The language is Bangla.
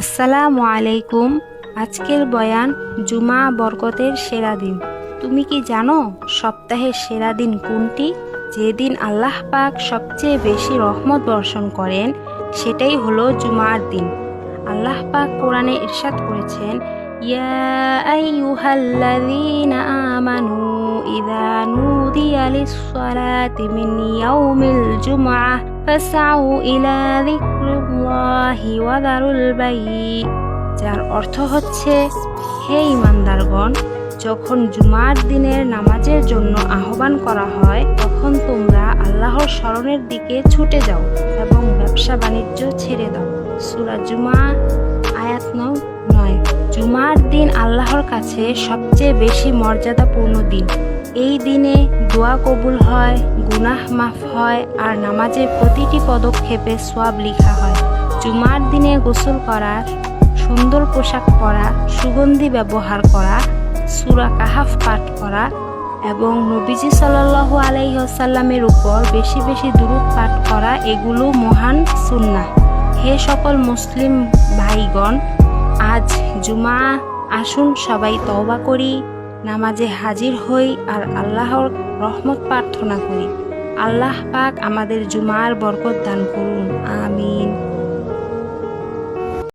আসসালামু আলাইকুম। আজকের বয়ান জুমা বরকতের সেরা দিন। তুমি কি জানো সপ্তাহের সেরা দিন কোনটি? যেদিন আল্লাহ পাক সবচেয়ে বেশি রহমত বর্ষণ করেন, সেটাই হলো জুমার দিন। আল্লাহ পাক কোরআনে ইরশাদ করেছেন, ইয়া আমানু ইযা নুদিয়া লিস-সালাতি মিন ইয়াউমিল জুমআহ। ফাসআউ ইলা যিকরিল্লাহি ওয়া দারুল বাই' যার অর্থ হচ্ছে, হে ইমানদারগণ, যখন জুমার দিনের নামাজের জন্য আহ্বান করা হয়, তখন তোমরা আল্লাহর স্মরণের দিকে ছুটে যাও এবং ব্যবসা বাণিজ্য ছেড়ে দাও। সূরা জুমা, আয়াত নং, নয়। জুমার দিন আল্লাহর কাছে সবচেয়ে বেশি মর্যাদাপূর্ণ দিন। এই দিনে দোয়া কবুল হয়, গুনাহ মাফ হয় আর নামাজের প্রতিটি পদক্ষেপে সোয়াব লেখা হয়। জুমার দিনে গোসল করা, সুন্দর পোশাক পরা, সুগন্ধি ব্যবহার করা, সুরা কাহাফ পাঠ করা এবং নবীজি সাল্লাল্লাহু আলাইসাল্লামের উপর বেশি বেশি দূরত পাঠ করা, এগুলো মহান সুন্না হে সকল মুসলিম ভাইগণ, আজ জুমা আসুন সবাই তওবা করি। নামাজে হাজির হই আর আল্লাহর রহমত প্রার্থনা করি। আল্লাহ পাক আমাদের জুমার বরকত দান করুন। আমিন।